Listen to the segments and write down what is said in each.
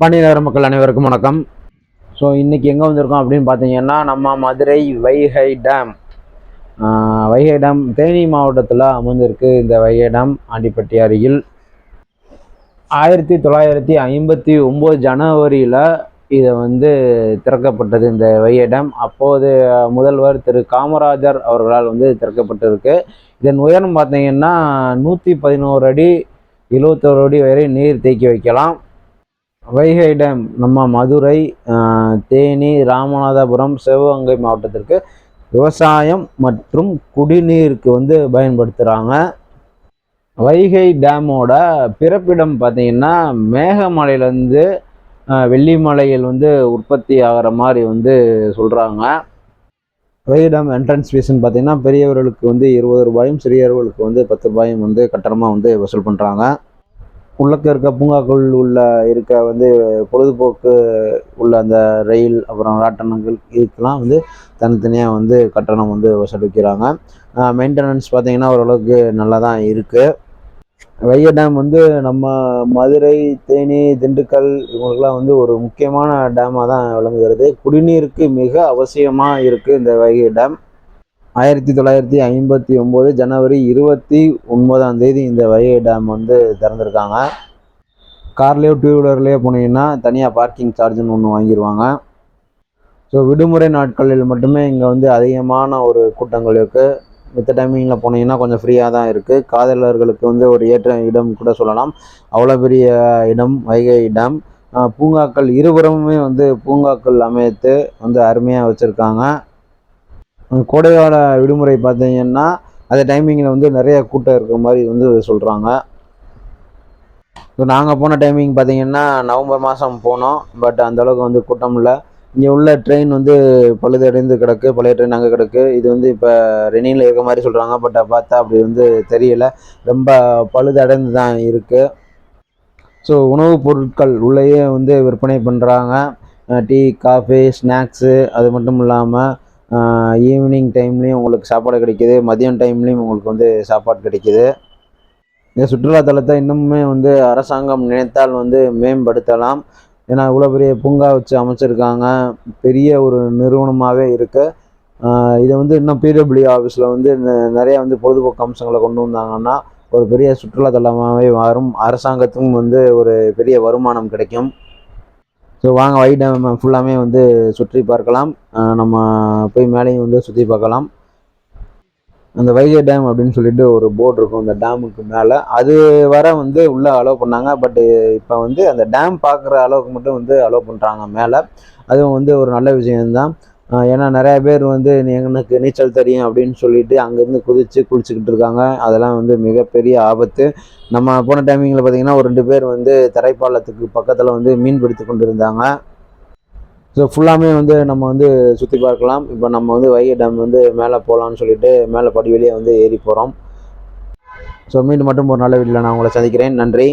பாண்டியநகர மக்கள் அனைவருக்கும் வணக்கம். ஸோ இன்றைக்கி எங்கே வந்திருக்கோம் அப்படின்னு பார்த்தீங்கன்னா நம்ம மதுரை வைகை டேம். வைகை டேம் தேனி மாவட்டத்தில் அமர்ந்திருக்கு இந்த வைகை டேம் ஆண்டிப்பட்டி அருகில். ஆயிரத்தி தொள்ளாயிரத்தி ஐம்பத்தி ஒம்பது ஜனவரியில் இதை வந்து திறக்கப்பட்டது இந்த வைகை டேம். அப்போது முதல்வர் திரு காமராஜர் அவர்களால் வந்து திறக்கப்பட்டிருக்கு. இதன் உயரம் பார்த்தீங்கன்னா நூற்றி பதினோரு அடி எழுவத்தோரு அடி வரை நீர் தேக்கி வைக்கலாம். வைகை டேம் நம்ம மதுரை தேனி ராமநாதபுரம் சிவகங்கை மாவட்டத்திற்கு விவசாயம் மற்றும் குடிநீருக்கு வந்து பயன்படுத்துகிறாங்க வைகை டேமோட பிறப்பிடம் பார்த்தீங்கன்னா மேகமலையிலேருந்து வெள்ளிமலையில் வந்து உற்பத்தி ஆகிற மாதிரி வந்து சொல்கிறாங்க வைகை டேம் என்ட்ரன்ஸ் ஃபீஸ்ன்னு பார்த்தீங்கன்னா பெரியவர்களுக்கு வந்து இருபது ரூபாயும் சிறியவர்களுக்கு வந்து பத்து ரூபாயும் வந்து கட்டணமாக வந்து வசூல் பண்ணுறாங்க உள்ளக்க இருக்க பூங்காக்கள் உள்ள இருக்க வந்து பொழுதுபோக்கு உள்ள அந்த ரயில் அப்புறம் ராட்டனங்கள் இதுக்கெல்லாம் வந்து தனித்தனியாக வந்து கட்டணம் வந்து வசூலிக்கிறாங்க மெயின்டெனன்ஸ் பார்த்தீங்கன்னா ஓரளவுக்கு நல்லா தான் இருக்குது வைய டேம் வந்து நம்ம மதுரை தேனி திண்டுக்கல் இவங்களுக்குலாம் வந்து ஒரு முக்கியமான டேமாக தான் விளங்குகிறது. குடிநீருக்கு மிக அவசியமாக இருக்குது இந்த வைகை டேம் ஆயிரத்தி தொள்ளாயிரத்தி ஐம்பத்தி ஒம்பது ஜனவரி இருபத்தி ஒன்பதாம் தேதி இந்த வைகை டேம் வந்து திறந்திருக்காங்க. கார்லேயோ டூ வீலர்லேயோ போனீங்கன்னா தனியாக பார்க்கிங் சார்ஜ்னு ஒன்று வாங்கிடுவாங்க ஸோ விடுமுறை நாட்களில் மட்டுமே இங்கே வந்து அதிகமான ஒரு கூட்டங்கள் இருக்குது மித்த டைமிங்கில் போனீங்கன்னா கொஞ்சம் ஃப்ரீயாக தான் இருக்குது காதலர்களுக்கு வந்து ஒரு ஏற்ற இடம் கூட சொல்லலாம். அவ்வளோ பெரிய இடம் வைகை டேம் பூங்காக்கள் இருபுறமுமே வந்து பூங்காக்கள் அமைத்து வந்து அருமையாக வச்சுருக்காங்க. கோடைக்கால விடுமுறை பார்த்தீங்கன்னா அந்த டைமிங்கில் வந்து நிறைய கூட்டம் இருக்கிற மாதிரி வந்து சொல்கிறாங்க இப்போ நாங்கள் போன டைமிங் பார்த்தீங்கன்னா நவம்பர் மாதம் போனோம். பட் அந்தளவுக்கு வந்து கூட்டம் இல்லை. இங்கே உள்ள ட்ரெயின் வந்து பழுதடைந்து கிடக்கு. பழைய ட்ரெயின் அங்கே கிடக்கு. இது வந்து இப்போ ரெனியில் இருக்க மாதிரி சொல்கிறாங்க பட் பார்த்தா அப்படி வந்து தெரியல. ரொம்ப பழுதடைந்து தான் இருக்குது ஸோ உணவுப் பொருட்கள் உள்ளேயே வந்து விற்பனை பண்ணுறாங்க டீ காஃபி ஸ்நாக்ஸு அது மட்டும் இல்லாமல் ஈவினிங் டைம்லேயும் உங்களுக்கு சாப்பாடு கிடைக்கிது. மதியம் டைம்லேயும் உங்களுக்கு வந்து சாப்பாடு கிடைக்கிது. இந்த சுற்றுலாத்தலத்தை இன்னுமே வந்து அரசாங்கம் நினைத்தால் வந்து மேம்படுத்தலாம். ஏன்னா இவ்வளோ பெரிய பூங்கா வச்சு அமைச்சிருக்காங்க. பெரிய ஒரு நிறுவனமாகவே இருக்குது இதை வந்து இன்னும் பிடபிள்யூ ஆஃபீஸில் வந்து நெ- நிறைய வந்து பொழுதுபோக்கு அம்சங்களை கொண்டு வந்தாங்கன்னா ஒரு பெரிய சுற்றுலாத்தலமாகவே மாறும். அரசாங்கத்துக்கும் வந்து ஒரு பெரிய வருமானம் கிடைக்கும். ஸோ வாங்க வை டேம் ஃபுல்லாமே வந்து சுற்றி பார்க்கலாம். நம்ம போய் மேலேயும் வந்து சுற்றி பார்க்கலாம். அந்த வைகை டேம் அப்படின்னு சொல்லிட்டு ஒரு போர்டு இருக்கும். அந்த டேமுக்கு மேலே. அது வர வந்து உள்ளே அலோவ் பண்ணாங்க. பட் இப்போ வந்து அந்த டேம் பார்க்குற அளவுக்கு மட்டும் வந்து அலோவ் பண்ணுறாங்க மேலே. அதுவும் வந்து ஒரு நல்ல விஷயம்தான். தான் ஏன்னா நிறைய பேர் வந்து எனக்கு நீச்சல் தெரியும் அப்படின்னு சொல்லிட்டு அங்கேருந்து குதித்து குளிச்சுக்கிட்டு இருக்காங்க. அதெல்லாம் வந்து மிகப்பெரிய ஆபத்து. நம்ம போன டைமிங்கில் பார்த்தீங்கன்னா ஒரு ரெண்டு பேர் வந்து தரைப்பாலத்துக்கு பக்கத்தில் வந்து மீன் பிடித்து கொண்டு இருந்தாங்க ஸோ ஃபுல்லாமே வந்து நம்ம வந்து சுற்றி பார்க்கலாம். இப்போ நம்ம வந்து வைகை டேம் வந்து மேலே போகலான்னு சொல்லிட்டு மேலே படி வெளியே வந்து ஏறி போகிறோம் ஸோ மீண்டும் மட்டும் ஒரு நல்ல வீட்டில் நான் உங்களை சந்திக்கிறேன். நன்றி.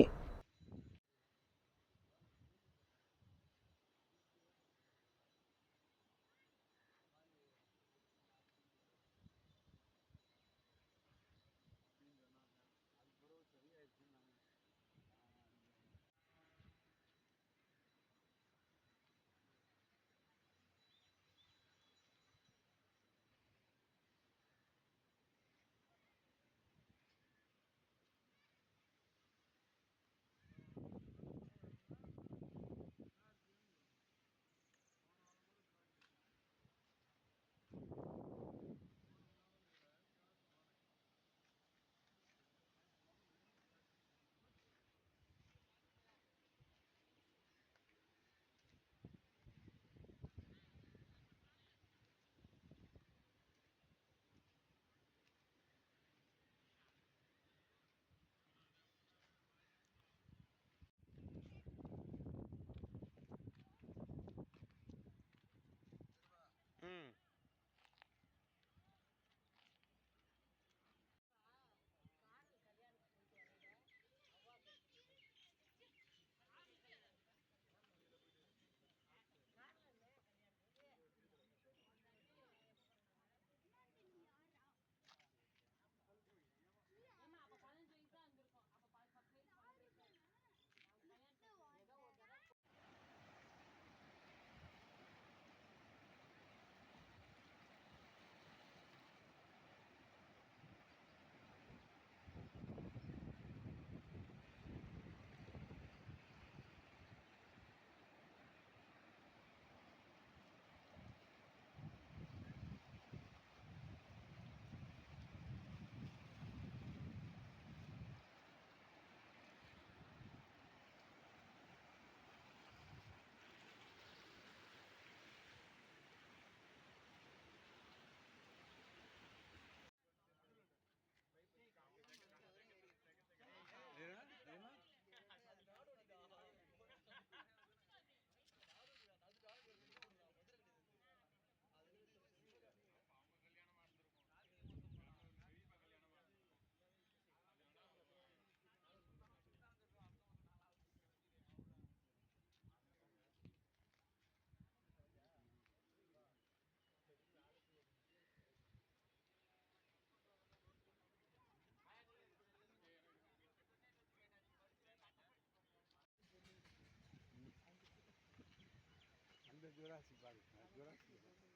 Jurassic Park. Jurassic Park.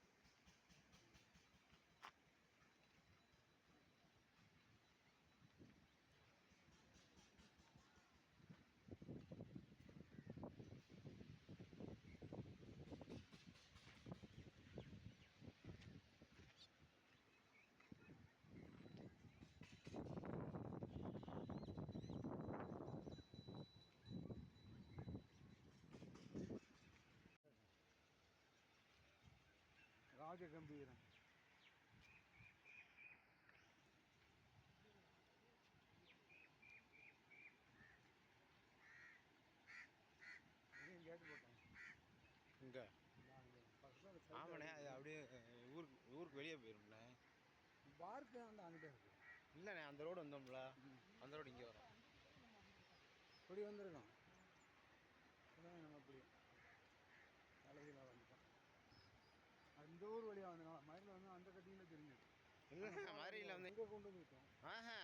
ராஜ கம்பீரம் கேட்டு போட்டேன் இங்கே பக்கத்தில் ஆமாண்ணே அது அப்படியே ஊருக்கு ஊருக்கு வெளியே போயிரும்ல பார்க்கு அந்த அங்கிட்டே இருக்கு இல்லைண்ணே அந்த ரோடு வந்தோம்ல அந்த ரோடு இங்கே வரும் இப்படி வந்திருக்கோம் அதான் நம்ம இப்படி தலைகீழாக வந்துட்டோம் அந்த ஊர் வழியாக வந்தனால மயிலில் வந்து அந்த கட்டியில் தெரிஞ்சது. இல்லை மதுரையில் வந்து எங்கே கொண்டு வந்து விட்டோம். ஆஹா.